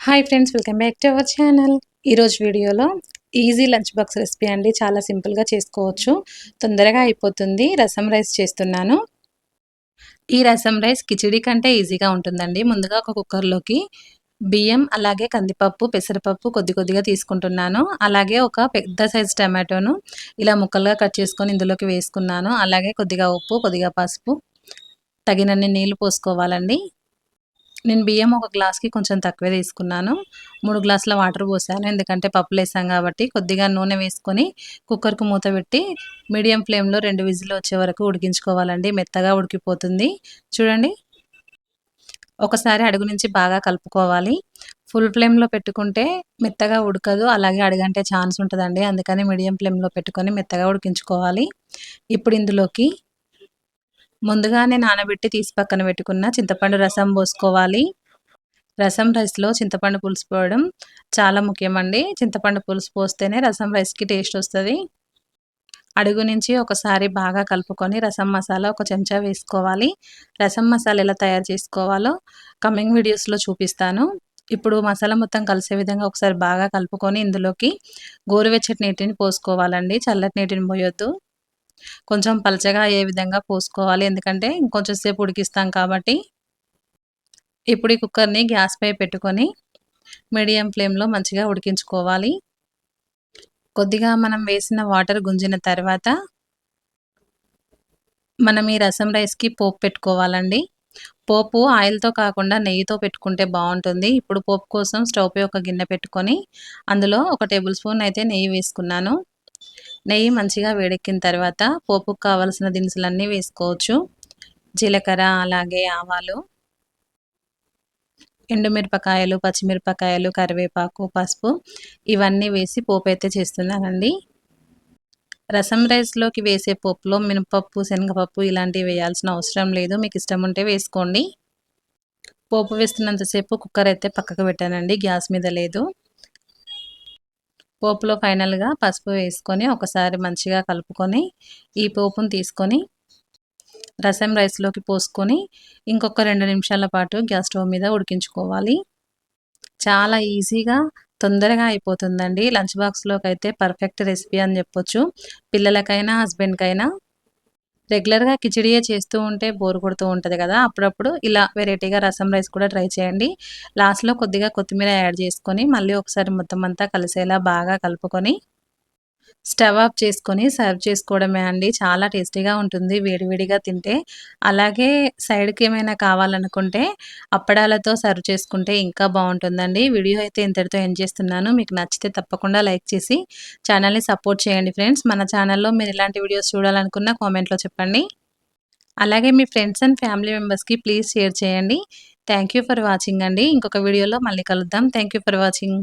Hi friends welcome back to our channel ఈరోజు వీడియోలో easy lunch box recipe అండి. చాలా సింపుల్గా చేసుకోవచ్చు. తొందరగా అయిపోతుంది. రసం రైస్ చేస్తున్నాను. ఈ రసం రైస్ కిచిడి కంటే ఈజీగా ఉంటుందండి. ముందుగా ఒక కుక్కర్లోకి బియ్యం అలాగే కందిపప్పు పెసరపప్పు కొద్ది కొద్దిగా తీసుకుంటున్నాను. అలాగే ఒక పెద్ద సైజ్ టమాటోను ఇలా ముక్కలుగా కట్ చేసుకొని ఇందులోకి వేసుకున్నాను. అలాగే కొద్దిగా ఉప్పు కొద్దిగా పసుపు తగినన్ని నీళ్ళు పోసుకోవాలండి. నేను బియ్యం ఒక గ్లాస్కి కొంచెం తక్కువే తీసుకున్నాను. మూడు గ్లాసుల వాటర్ పోసాను. ఎందుకంటే పప్పులు వేసాం కాబట్టి కొద్దిగా నూనె వేసుకొని కుక్కర్కు మూత పెట్టి మీడియం ఫ్లేమ్లో రెండు విజిల్ వచ్చే వరకు ఉడికించుకోవాలండి. మెత్తగా ఉడికిపోతుంది. చూడండి. ఒకసారి అడుగు నుంచి బాగా కలుపుకోవాలి. ఫుల్ ఫ్లేమ్లో పెట్టుకుంటే మెత్తగా ఉడకదు. అలాగే అడుగంటే ఛాన్స్ ఉంటుందండి. అందుకని మీడియం ఫ్లేమ్లో పెట్టుకొని మెత్తగా ఉడికించుకోవాలి. ఇప్పుడు ఇందులోకి ముందుగానే నానబెట్టి తీసి పక్కన పెట్టుకున్న చింతపండు రసం పోసుకోవాలి. రసం రైస్లో చింతపండు పులుసు పోవడం చాలా ముఖ్యమండి. చింతపండు పులుసు పోస్తేనే రసం రైస్కి టేస్ట్ వస్తుంది. అడుగు నుంచి ఒకసారి బాగా కలుపుకొని రసం మసాలా ఒక చెంచా వేసుకోవాలి. రసం మసాలా ఎలా తయారు చేసుకోవాలో కమింగ్ వీడియోస్లో చూపిస్తాను. ఇప్పుడు మసాలా మొత్తం కలిసే విధంగా ఒకసారి బాగా కలుపుకొని ఇందులోకి గోరువెచ్చటి నీటిని పోసుకోవాలండి. చల్లటి నీటిని పోయొద్దు. కొంచెం పలచగా ఏ విధంగా పోసుకోవాలి? ఎందుకంటే ఇంకొంచెం సేపు ఉడికిస్తాం కాబట్టి ఇప్పుడు ఈ కుక్కర్ని గ్యాస్ పై పెట్టుకొని మీడియం ఫ్లేమ్లో మంచిగా ఉడికించుకోవాలి. కొద్దిగా మనం వేసిన వాటర్ గుంజిన తర్వాత మనం ఈ రసం రైస్కి పోపు పెట్టుకోవాలండి. పోపు ఆయిల్తో కాకుండా నెయ్యితో పెట్టుకుంటే బాగుంటుంది. ఇప్పుడు పోపు కోసం స్టవ్ పై ఒక గిన్నె పెట్టుకొని అందులో ఒక టేబుల్ స్పూన్ అయితే నెయ్యి వేసుకున్నాను. నెయ్యి మంచిగా వేడెక్కిన తర్వాత పోపుకు కావలసిన దినుసులన్నీ వేసుకోవచ్చు. జీలకర్ర అలాగే ఆవాలు ఎండుమిరపకాయలు పచ్చిమిరపకాయలు కరివేపాకు పసుపు ఇవన్నీ వేసి పోపు అయితే చేస్తున్నానండి. రసం రైస్లోకి వేసే పోపులో మినపప్పు శనగపప్పు ఇలాంటివి వేయాల్సిన అవసరం లేదు. మీకు ఇష్టం ఉంటే వేసుకోండి. పోపు వేస్తున్నంతసేపు కుక్కర్ అయితే పక్కకు పెట్టానండి. గ్యాస్ మీద లేదు. పోపులో ఫైనల్గా పసుపు వేసుకొని ఒకసారి మంచిగా కలుపుకొని ఈ పోపును తీసుకొని రసం రైస్లోకి పోసుకొని ఇంకొక రెండు నిమిషాల పాటు గ్యాస్ స్టవ్ మీద ఉడికించుకోవాలి. చాలా ఈజీగా తొందరగా అయిపోతుందండి. లంచ్ బాక్స్లోకి అయితే పర్ఫెక్ట్ రెసిపీ అని చెప్పొచ్చు. పిల్లలకైనా హస్బెండ్కైనా రెగ్యులర్గా కిచిడియే చేస్తూ ఉంటే బోర్ కొడుతూ ఉంటుంది కదా అప్పుడప్పుడు ఇలా వెరైటీగా రసం రైస్ కూడా ట్రై చేయండి. లాస్ట్లో కొద్దిగా కొత్తిమీర యాడ్ చేసుకొని మళ్ళీ ఒకసారి మొత్తం అంతా కలిసేలా బాగా కలుపుకొని స్టవ్ ఆఫ్ చేసుకొని సర్వ్ చేసుకోవడమే అండి. చాలా టేస్టీగా ఉంటుంది. వేడివేడిగా తింటే. అలాగే సైడ్కి ఏమైనా కావాలనుకుంటే అప్పడాలతో సర్వ్ చేసుకుంటే ఇంకా బాగుంటుందండి. వీడియో అయితే ఇంతటితో ఎండ్ చేస్తున్నాను. మీకు నచ్చితే తప్పకుండా లైక్ చేసి ఛానల్ని సపోర్ట్ చేయండి ఫ్రెండ్స్. మన ఛానల్లో మీరు ఇలాంటి వీడియోస్ చూడాలనుకున్న కామెంట్లో చెప్పండి. అలాగే మీ ఫ్రెండ్స్ అండ్ ఫ్యామిలీ మెంబర్స్కి ప్లీజ్ షేర్ చేయండి. థ్యాంక్ ఫర్ వాచింగ్ అండి. ఇంకొక వీడియోలో మళ్ళీ కలుద్దాం. Thank for watching.